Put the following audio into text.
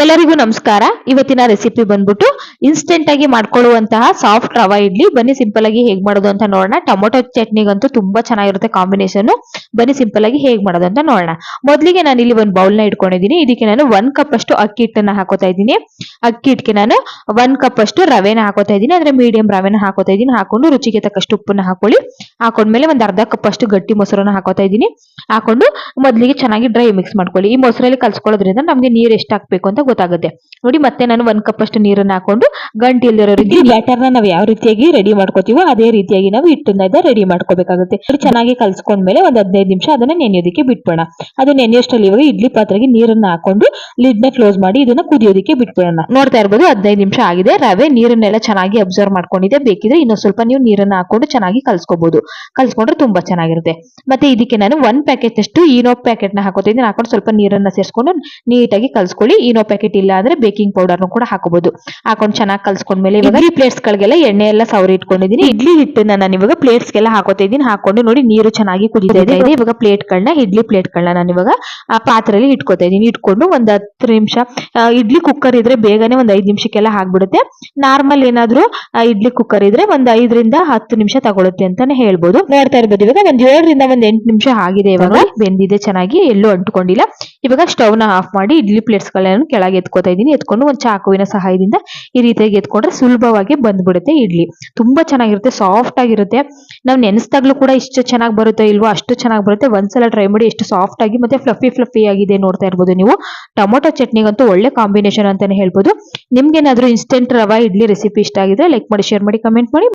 ಎಲ್ಲರಿಗೂ ನಮಸ್ಕಾರ. ಇವತ್ತಿನ ರೆಸಿಪಿ ಬಂದ್ಬಿಟ್ಟು ಇನ್ಸ್ಟೆಂಟ್ ಆಗಿ ಮಾಡ್ಕೊಳ್ಳುವಂತಹ ಸಾಫ್ಟ್ ರವಾ ಇಡ್ಲಿ. ಬನ್ನಿ ಸಿಂಪಲ್ ಆಗಿ ಹೇಗ್ ಮಾಡೋದು ಅಂತ ನೋಡೋಣ. ಟೊಮೊಟೊ ಚಟ್ನಿಗಂತೂ ತುಂಬಾ ಚೆನ್ನಾಗಿರುತ್ತೆ ಕಾಂಬಿನೇಷನ್ ಬನ್ನಿ ಸಿಂಪಲ್ ಆಗಿ ಹೇಗ್ ಮಾಡೋದು ಅಂತ ನೋಡೋಣ. ಮೊದಲಿಗೆ ನಾನು ಇಲ್ಲಿ ಒಂದು ಬೌಲ್ನ ಇಟ್ಕೊಂಡಿದ್ದೀನಿ. ಇದಕ್ಕೆ ನಾನು ಒನ್ ಕಪ್ ಅಷ್ಟು ಅಕ್ಕಿ ಹಿಟ್ಟನ್ನ ಹಾಕೋತಾ ಇದ್ದೀನಿ. ಅಕ್ಕಿ ಹಿಟ್ಟಿಗೆ ನಾನು ಒನ್ ಕಪ್ ಅಷ್ಟು ರವೆನ ಹಾಕೋತಾ ಇದ್ದೀನಿ. ಅಂದ್ರೆ ಮೀಡಿಯಂ ರವೆನ ಹಾಕೋತಾ ಇದ್ದೀನಿ. ಹಾಕೊಂಡು ರುಚಿಗೆ ತಕ್ಕಷ್ಟು ಉಪ್ಪನ್ನ ಹಾಕೊಳ್ಳಿ. ಹಾಕೊಂಡ್ಮೇಲೆ ಒಂದ್ ಅರ್ಧ ಕಪ್ ಅಷ್ಟು ಗಟ್ಟಿ ಮೊಸರನ್ನ ಹಾಕೋತಾ ಇದ್ದೀನಿ. ಹಾಕೊಂಡು ಮೊದಲಿಗೆ ಚೆನ್ನಾಗಿ ಡ್ರೈ ಮಿಕ್ಸ್ ಮಾಡ್ಕೊಳ್ಳಿ. ಈ ಮೊಸರಲ್ಲಿ ಕಲ್ಸ್ಕೊಳ್ಳೋದ್ರಿಂದ ನಮ್ಗೆ ನೀರ್ ಎಷ್ಟು ಹಾಕ್ಬೇಕು ಅಂತ ಗೊತ್ತಾಗುತ್ತೆ. ನೋಡಿ ಮತ್ತೆ ನಾನು ಒಂದ್ ಕಪ್ ಅಷ್ಟು ನೀರನ್ನ ಹಾಕೊಂಡು ಗಂಟು ಇಲ್ದಿರೋ ರೀತಿ ಬ್ಯಾಟರ್ನ ನಾವು ಯಾವ ರೀತಿಯಾಗಿ ರೆಡಿ ಮಾಡ್ಕೋತೀವೋ ಅದೇ ರೀತಿಯಾಗಿ ನಾವು ಹಿಟ್ಟನ್ನ ರೆಡಿ ಮಾಡ್ಕೋಬೇಕಾಗುತ್ತೆ. ಚೆನ್ನಾಗಿ ಕಲ್ಸ್ಕೊಂಡ್ಮೇಲೆ ಒಂದ್ ಹದಿನೈದು ನಿಮಿಷ ಅದನ್ನ ನೆನೆಯೋದಕ್ಕೆ ಬಿಟ್ಬಿಡೋಣ. ಅದು ನೆನೆಯೋಷ್ಟರಲ್ಲಿ ಇವಾಗ ಇಡ್ಲಿ ಪಾತ್ರೆಗೆ ನೀರನ್ನ ಹಾಕೊಂಡು ಲಿಡ್ನ ಕ್ಲೋಸ್ ಮಾಡಿ ಇದನ್ನ ಕುದಿಯೋದಕ್ಕೆ ಬಿಟ್ಬಿಡೋಣ. ನೋಡ್ತಾ ಇರ್ಬೋದು ಹದಿನೈದು ನಿಮಿಷ ಆಗಿದೆ. ರವೆ ನೀರನ್ನೆಲ್ಲ ಚೆನ್ನಾಗಿ ಅಬ್ಸರ್ವ್ ಮಾಡ್ಕೊಂಡಿದೆ. ಬೇಕಿದ್ರೆ ಇನ್ನೊಂದ್ ಸ್ವಲ್ಪ ನೀವು ನೀರನ್ನ ಹಾಕೊಂಡು ಚೆನ್ನಾಗಿ ಕಲ್ಸ್ಕೋಬಹುದು ಕಲ್ಸ್ಕೊಂಡ್ರೆ ತುಂಬಾ ಚೆನ್ನಾಗಿರುತ್ತೆ. ಮತ್ತೆ ಇದಕ್ಕೆ ನಾನು ಒಂದ್ ಪ್ಯಾಕೆಟ್ ಅಷ್ಟು ಈನೋ ಪ್ಯಾಕೆಟ್ನ ಹಾಕೋತಿದ್ದೀನಿ ಹಾಕೊಂಡು ಸ್ವಲ್ಪ ನೀರನ್ನ ಸೇರಿಸ್ಕೊಂಡು ನೀಟಾಗಿ ಕಲ್ಸ್ಕೊಳ್ಳಿ. ಈನೋ ಪ್ಯಾಕೆಟ್ ಇಲ್ಲ ಅಂದ್ರೆ ಬೇಕಿಂಗ್ ಪೌಡರ್ನು ಕೂಡ ಹಾಕೋಬಹುದು ಹಾಕೊಂಡು ಚೆನ್ನಾಗಿ ಕಲ್ಸ್ಕೊಂಡ್ಮೇಲೆ ಇವಾಗ ಈ ಪ್ಲೇಟ್ಸ್ ಗಳಿಗೆಲ್ಲ ಎಣ್ಣೆ ಎಲ್ಲ ಸವರಿ ಇಟ್ಕೊಂಡಿದ್ದೀನಿ ಇಡ್ಲಿ ಹಿಟ್ಟನ್ನ ನಾನು ಇವಾಗ ಪ್ಲೇಟ್ಸ್ ಗೆಲ್ಲ ಹಾಕೋತಾ ಇದ್ದೀನಿ. ಹಾಕೊಂಡು ನೋಡಿ ನೀರು ಚೆನ್ನಾಗಿ ಕುದಿತಾ ಇದೆ. ಇವಾಗ ಪ್ಲೇಟ್ ಗಳನ್ನ ಇಡ್ಲಿ ಪ್ಲೇಟ್ ಗಳನ್ನ ನಾನು ಇವಾಗ ಆ ಪಾತ್ರೆಯಲ್ಲಿ ಇಟ್ಕೋತಾ ಇದ್ದೀನಿ. ಇಟ್ಕೊಂಡು ಒಂದ್ ಹತ್ತು ನಿಮಿಷ ಇಡ್ಲಿ ಕುಕ್ಕರ್ ಇದ್ರೆ ಬೇಗನೆ ಒಂದ್ ಐದ್ ನಿಮಿಷಕ್ಕೆಲ್ಲ ಆಗ್ಬಿಡುತ್ತೆ. ನಾರ್ಮಲ್ ಏನಾದ್ರು ಇಡ್ಲಿ ಕುಕ್ಕರ್ ಇದ್ರೆ ಒಂದ್ ಐದರಿಂದ ಹತ್ತು ನಿಮಿಷ ತಗೊಳುತ್ತೆ ಅಂತಾನೆ ಹೇಳ್ಬೋದು. ನೋಡ್ತಾ ಇರ್ಬೋದು. ಇವಾಗ ಒಂದ್ ಏಳರಿಂದ ಒಂದ್ ಎಂಟು ನಿಮಿಷ ಆಗಿದೆ ಇವಾಗ. ಬೆಂದಿದೆ ಚೆನ್ನಾಗಿ ಎಲ್ಲೂ ಅಂಟ್ಕೊಂಡಿಲ್ಲ. ಇವಾಗ ಸ್ಟವ್ನ ಆಫ್ ಮಾಡಿ ಇಡ್ಲಿ ಪ್ಲೇಟ್ಸ್ಗಳನ್ನು ಕೆಳಗೆ ಎತ್ಕೋತಾ ಇದ್ದೀನಿ. ಎತ್ಕೊಂಡು ಒಂದು ಚಾಕುವಿನ ಸಹಾಯದಿಂದ ಈ ರೀತಿಯಾಗಿ ಎತ್ಕೊಂಡ್ರೆ ಸುಲಭವಾಗಿ ಬಂದ್ಬಿಡುತ್ತೆ ಇಡ್ಲಿ. ತುಂಬಾ ಚೆನ್ನಾಗಿರುತ್ತೆ ಸಾಫ್ಟ್ ಆಗಿರುತ್ತೆ. ನಾವು ನೆನೆಸ್ದಾಗ್ಲೂ ಕೂಡ ಇಷ್ಟು ಚೆನ್ನಾಗಿ ಬರುತ್ತೆ ಇಲ್ವೋ ಅಷ್ಟು ಚೆನ್ನಾಗಿ ಬರುತ್ತೆ. ಒಂದ್ಸಲ ಟ್ರೈ ಮಾಡಿ ಎಷ್ಟು ಸಾಫ್ಟ್ ಆಗಿ ಮತ್ತೆ ಫ್ಲಫಿ ಫ್ಲಫಿ ಆಗಿದೆ ನೋಡ್ತಾ ಇರ್ಬೋದು ನೀವು. ಟೊಮೊಟೊ ಚಟ್ನಿಗಂತೂ ಒಳ್ಳೆ ಕಾಂಬಿನೇಷನ್ ಅಂತಾನೆ ಹೇಳ್ಬೋದು. ನಿಮ್ಗೇನಾದ್ರೂ ಇನ್ಸ್ಟೆಂಟ್ ರವಾ, ಇಡ್ಲಿ ರೆಸಿಪಿ ಇಷ್ಟ ಆಗಿದ್ರೆ ಲೈಕ್ ಮಾಡಿ ಶೇರ್ ಮಾಡಿ ಕಮೆಂಟ್ ಮಾಡಿ.